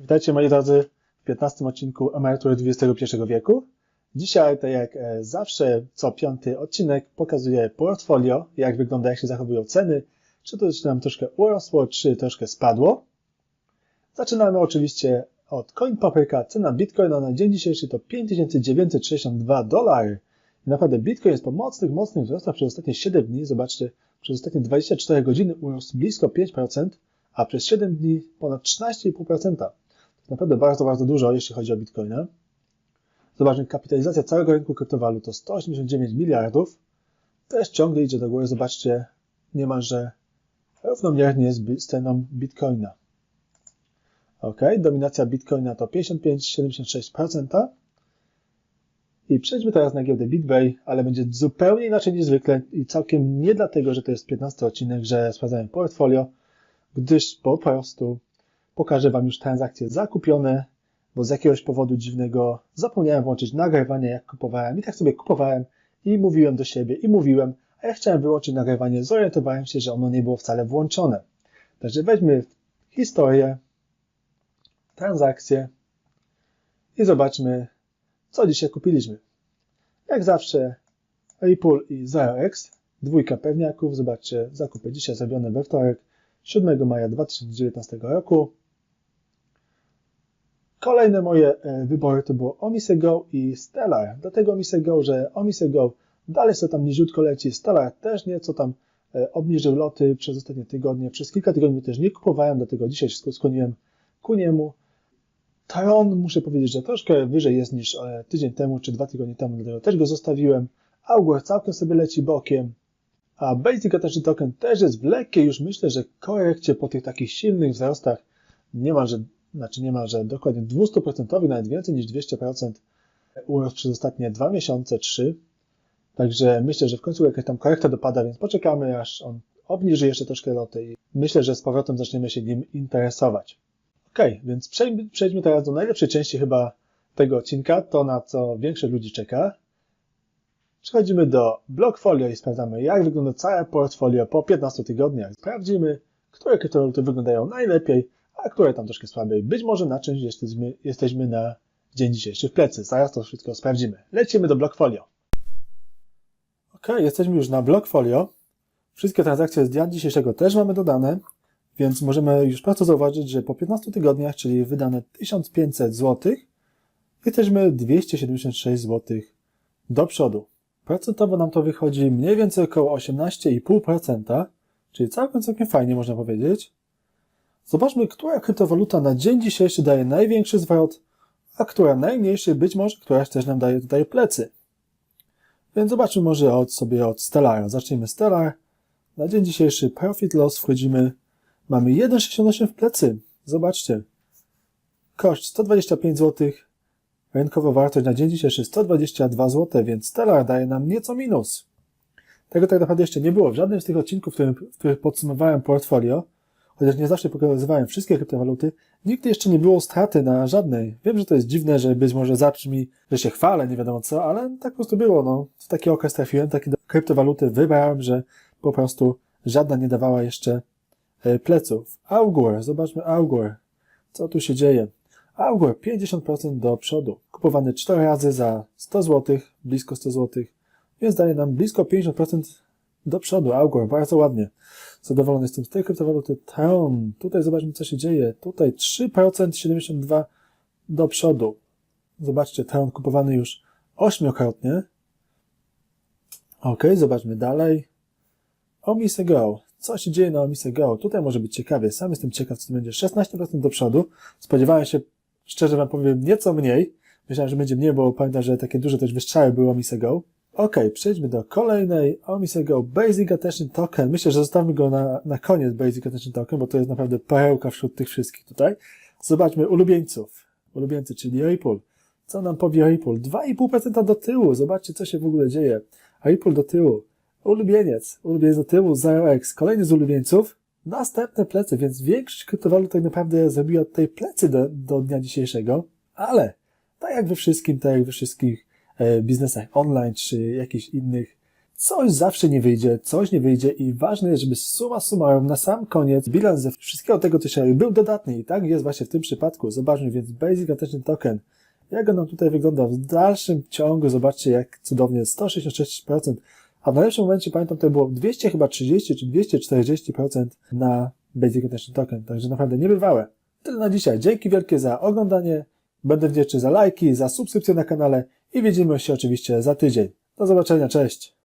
Witajcie moi drodzy w 15 odcinku Emerytury XXI wieku. Dzisiaj, tak jak e, zawsze, co piąty odcinek pokazuje portfolio, jak wygląda, jak się zachowują ceny, czy to czy nam troszkę urosło, czy troszkę spadło. Zaczynamy oczywiście od Coin Paprika. Cena Bitcoina na dzień dzisiejszy to 5962 dolary. Naprawdę Bitcoin jest po mocnych, mocnych wzrostach przez ostatnie 7 dni. Zobaczcie, przez ostatnie 24 godziny urósł blisko 5%, a przez 7 dni ponad 13,5%. Naprawdę bardzo, bardzo dużo, jeśli chodzi o Bitcoina. Zobaczmy, kapitalizacja całego rynku kryptowalut to 189 miliardów. Też ciągle idzie do góry. Zobaczcie, niemalże równomiernie z ceną Bitcoina. Ok, dominacja Bitcoina to 55,76%. I przejdźmy teraz na giełdę BitBay, ale będzie zupełnie inaczej niż zwykle i całkiem nie dlatego, że to jest 15 odcinek, że sprawdzałem portfolio, gdyż po prostu pokażę Wam już transakcje zakupione, bo z jakiegoś powodu dziwnego zapomniałem włączyć nagrywanie, jak kupowałem i tak sobie kupowałem i mówiłem do siebie i mówiłem, a ja chciałem wyłączyć nagrywanie, zorientowałem się, że ono nie było wcale włączone. Także weźmy historię, transakcje i zobaczmy, co dzisiaj kupiliśmy. Jak zawsze Ripple i 0x, dwójka pewniaków, zobaczcie, zakupy dzisiaj zrobione we wtorek, 7 maja 2019 roku. Kolejne moje e, wybory to było Omisego i Stellar. Dlatego Omisego, że Omisego dalej sobie tam niziutko leci, Stellar też nieco tam e, obniżył loty przez ostatnie tygodnie. Przez kilka tygodni też nie kupowałem, dlatego dzisiaj się skłoniłem ku niemu. Tron muszę powiedzieć, że troszkę wyżej jest niż e, tydzień temu czy dwa tygodnie temu, dlatego też go zostawiłem. Augur całkiem sobie leci bokiem. A Basic Attention Token też jest w lekkiej już myślę, że korekcie po tych takich silnych wzrostach niemalże, znaczy niemalże dokładnie 200%, nawet więcej niż 200% urósł przez ostatnie dwa miesiące, trzy. Także myślę, że w końcu jakaś tam korekta dopada, więc poczekamy aż on obniży jeszcze troszkę loty i myślę, że z powrotem zaczniemy się nim interesować. Ok, więc przejdźmy, przejdźmy teraz do najlepszej części chyba tego odcinka, to na co większość ludzi czeka. Przechodzimy do Blockfolio i sprawdzamy, jak wygląda całe portfolio po 15 tygodniach. Sprawdzimy, które kryptowaluty wyglądają najlepiej, a które tam troszkę słabiej. Być może na czymś jesteśmy, jesteśmy na dzień dzisiejszy w plecy. Zaraz to wszystko sprawdzimy. Lecimy do Blockfolio. Ok, jesteśmy już na Blockfolio. Wszystkie transakcje z dnia dzisiejszego też mamy dodane, więc możemy już prosto zauważyć, że po 15 tygodniach, czyli wydane 1500 zł, jesteśmy 276 zł do przodu. Procentowo nam to wychodzi mniej więcej około 18,5%, czyli całkiem, całkiem fajnie można powiedzieć. Zobaczmy, która kryptowaluta na dzień dzisiejszy daje największy zwrot, a która najmniejszy, być może któraś też nam daje tutaj plecy. Więc zobaczmy może od sobie od Stellara. Zacznijmy Stellar. Na dzień dzisiejszy profit loss wchodzimy, mamy 1,68 w plecy. Zobaczcie. Koszt 125 zł, Rynkowa wartość na dzień dzisiejszy 122 zł, więc Stellar daje nam nieco minus. Tego tak naprawdę jeszcze nie było w żadnym z tych odcinków, w, którym, w których podsumowałem portfolio, chociaż nie zawsze pokazywałem wszystkie kryptowaluty, nigdy jeszcze nie było straty na żadnej. Wiem, że to jest dziwne, że być może zabrzmi, że się chwalę, nie wiadomo co, ale tak po prostu było. No. W taki okres trafiłem, takie kryptowaluty wybrałem, że po prostu żadna nie dawała jeszcze e, pleców. Augur, zobaczmy Augur. Co tu się dzieje? Augur 50% do przodu. Kupowany 4 razy za 100 zł, blisko 100 zł, więc daje nam blisko 50% do przodu. Augur, bardzo ładnie. Zadowolony jestem z tej kryptowaluty. Tron, tutaj zobaczmy co się dzieje. Tutaj 3% 72 do przodu. Zobaczcie, Tron kupowany już ośmiokrotnie. Ok, zobaczmy dalej. Omise Go. Co się dzieje na Omise Go? Tutaj może być ciekawie. Sam jestem ciekaw, co to będzie. 16% do przodu. Spodziewałem się, szczerze wam powiem, nieco mniej. Myślałem, że będzie mniej, bo pamiętam, że takie duże też wystrzały były Omise Go. Ok, przejdźmy do kolejnej Omise Go Basic Attention Token. Myślę, że zostawmy go na, na koniec Basic Attention Token, bo to jest naprawdę perełka wśród tych wszystkich tutaj. Zobaczmy ulubieńców. Ulubieńcy, czyli Ripple. Co nam powie Ripple? 2,5% do tyłu. Zobaczcie, co się w ogóle dzieje. Ripple do tyłu. Ulubieniec. Ulubieniec do tyłu, 0x. Kolejny z ulubieńców. Następne plecy, więc większość kryptowalut tak naprawdę zrobiła tutaj plecy do, do dnia dzisiejszego. Ale, tak jak we wszystkim, tak jak we wszystkich biznesach online, czy jakichś innych coś zawsze nie wyjdzie, coś nie wyjdzie i ważne jest, żeby suma summarum na sam koniec bilans ze wszystkiego tego, co się robi, był dodatni i tak jest właśnie w tym przypadku. Zobaczmy więc Basic Attention Token. Jak on nam tutaj wygląda w dalszym ciągu, zobaczcie jak cudownie 166%, a w najlepszym momencie pamiętam to było 200 chyba 30 czy 240% na Basic Attention Token, także naprawdę niebywałe. Tyle na dzisiaj. Dzięki wielkie za oglądanie. Będę wdzięczny za lajki, za subskrypcję na kanale i widzimy się oczywiście za tydzień. Do zobaczenia, cześć!